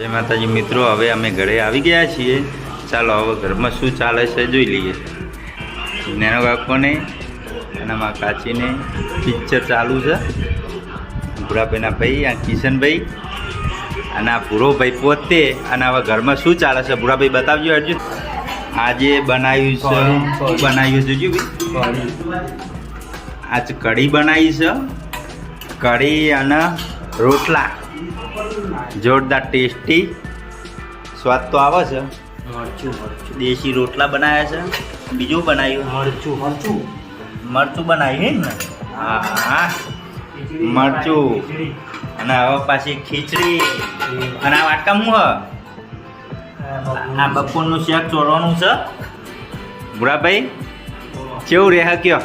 જય માતાજી મિત્રો હવે અમે ઘરે આવી ગયા છીએ. ચાલો હવે ઘરમાં શું ચાલે છે જોઈ લઈએ. નેનો કાકોને અને મા કાચીને પિક્ચર ચાલુ છે. ભૂરાભાઈના ભાઈ આ કિશનભાઈ અને આ ભૂરોભાઈ પોતે અને હવે ઘરમાં શું ચાલે છે? ભૂરાભાઈ બતાવજો અર્જુન. આજે બનાવ્યું છે શું બનાવ્યું છે જોજો ભાઈ આજ કઢી બનાવી છે. કઢી અને રોટલા. જોરદાર ટેસ્ટી. સ્વાદ તો આવે છે. મરચું મરચું. દેશી રોટલા બનાવ્યા છે. બીજું બનાવ્યું મરચું મરચું. મરચું બનાવ્યું ને? હા હા. મરચું. અને હવે પાછી ખીચડી. અને આ વાટકા હું હ? આ બપોરનું શેક ચોરવાનું છે. ભૂરાભાઈ કેવું રહે કયો?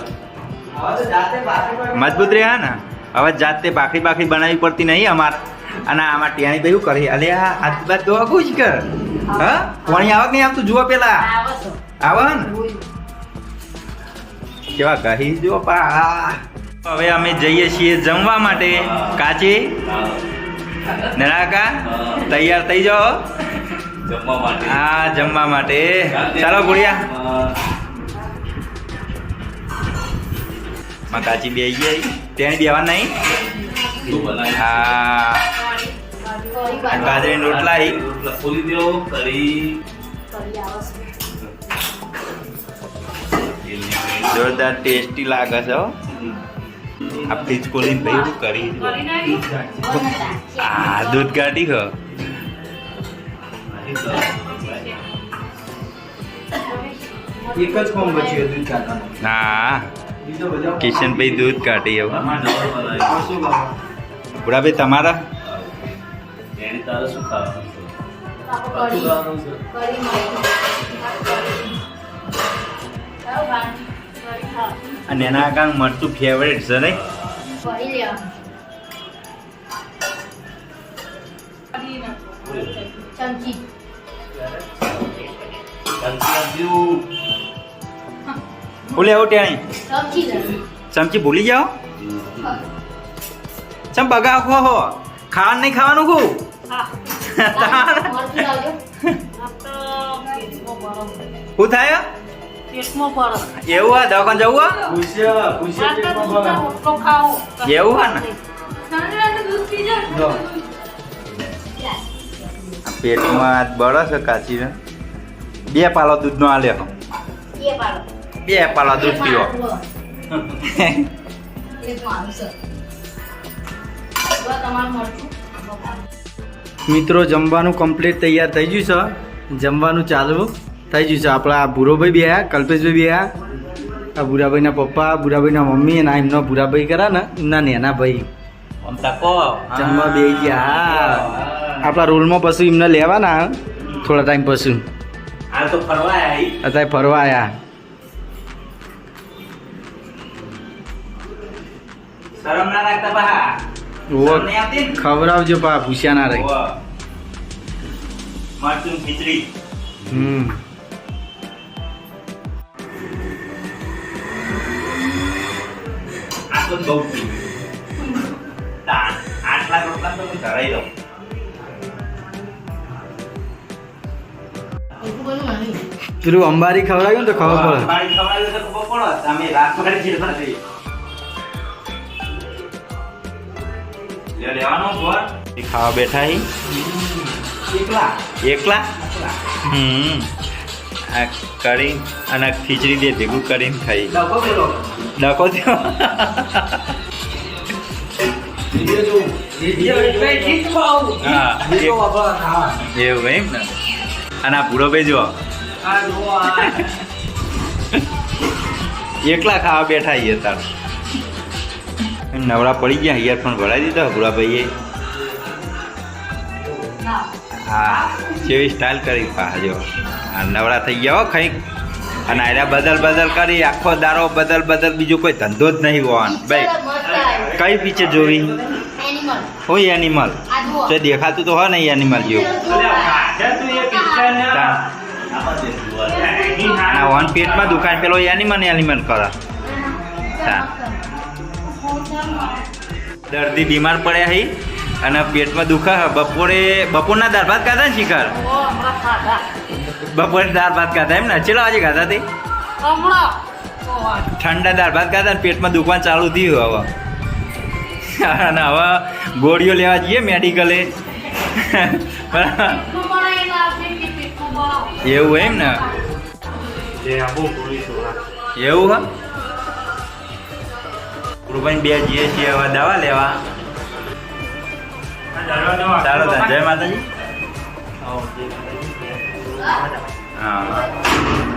મજબૂત રહ્યા ને? હવે જાતે બાખરી બાખરી બનાવવી પડતી નહીં અમાર. અને આમાં ટિયાણી ભાઈ શું કરે. અલે આ હાથ બાદ દોવા ખુશ કર. હા? પાણી આવક નહીં આવતું? જુઓ પેલા. આવે ને કેવા કહી જો પા. હવે અમે જઈએ છીએ જમવા માટે. કાચી? નરાકા તૈયાર થઈ જાઓ. જમવા માટે. હા જમવા માટે. ચાલો ગુડિયા. માં કાચી બે આવી ગઈ. તેની બેવા નહીં? શું હા બાજરીના રોટલા ઈ. રોટલા ખોલી દો કરી. જોરદાર ટેસ્ટી લાગે છે હો. આ ફ્રીજ ખોલીને ભાઈ શું કરી આ દૂધ કાઢી ગયો એક જ કોમ બચ્યું હતું ચાલવાનું ના. કિશનભાઈ દૂધ કાઢી એવું બુડાભાઈ તમારા? એની તારે શું ખાવાનું છે? શું ખાવાનું છે? આ નેના કાંગ મરચું ફેવરેટ છે નહીં? ચમચી. કંચી આવું ત્યાં ચમચી ભૂલી જાઓ? ચમ બગા ખો હો. ખાવાનું નહીં ખાવાનું લાવજો. શું થાય? એવું આ દવાખાન જવું એવું હા ને? પેટમાં આજ બળે છે કાચી બે પાલો દૂધનો નો લેવો બે પાલો દૂધ પીવો તમારું મરચું. મિત્રો જમવાનું કમ્પ્લીટ તૈયાર થઈ ગયું છે. જમવાનું ચાલુ થઈ ગયું છે. આપણા આ ભૂરોભાઈ બે કલ્પેશભાઈ બે આ ભૂરાભાઈના પપ્પા ભૂરાભાઈના મમ્મી અને એમનો ભૂરાભાઈ કરા ને એમના નેના ભાઈ. જમવા બે ગયા. હા આપણા રોલમાં પછી એમને લેવાના થોડા ટાઈમ પછી. અત્યારે ફરવા આવ્યા શરમ ના રાખતા ખવડાવજો પા ભૂસ્યા ના રહી. ખીચડી. હમ. આ બહુ આટલા રોટલા તો હું ધરાઈ દઉં એટલું બધું નહીં. પેલું અંબારી ખવડાવ્યું ને તો ખબર પડે. અંબારી ખવડાવ્યું તો ખબર પડે. તમે રાત પાડી જેવા થઈ લે લેવાનો ખાવા બેઠા હી? એકલા. એકલા? હમ. આ કરી અને ખીચડી દે ભેગું કરીને ખાઈ. ડકો થયો એવું એમ ને? અને આ ભૂરો ભાઈ જો. એકલા ખાવા બેઠા છીએ તાર નવરા પડી ગયા ઇયરફોન ભરાઈ દીધા ભૂરાભાઈએ ના. હા જેવી સ્ટાઇલ કરી પાજો નવરા થઈ ગયા હો ખઈ અને આયરા બદલ બદલ કરી આખો દારો બદલ બદલ બીજો કોઈ ધંધો જ નહીં હોવાનો. ભાઈ કઈ પીછે જોવી. હોય એનિમલ આ તો દેખાતું તો હોય ને એનિમલ જેવું. તા- આ વન પેટમાં દુકાન પેલો એનિમલ એનિમલ કરે. તા. દર્દી બીમાર પડ્યા હી અને પેટમાં દુખા હે. બપોરે બપોરના દાળ ભાત ખાધા ને શિખર? બપોરે દાળ ભાત ખાધા એમ ને? ચેલા વાગે ખાધા તે? ઠંડા દાળ ભાત ખાધા ને પેટમાં દુખવાનું ચાલુ થયું હવે. અને હવે ગોળીઓ લેવા જઈએ મેડિકલે. એવું એમ ને? એવું હા? રૂપાઈ બે જઈએ છીએ હવે દવા લેવા. સારો જય માતાજી. હા.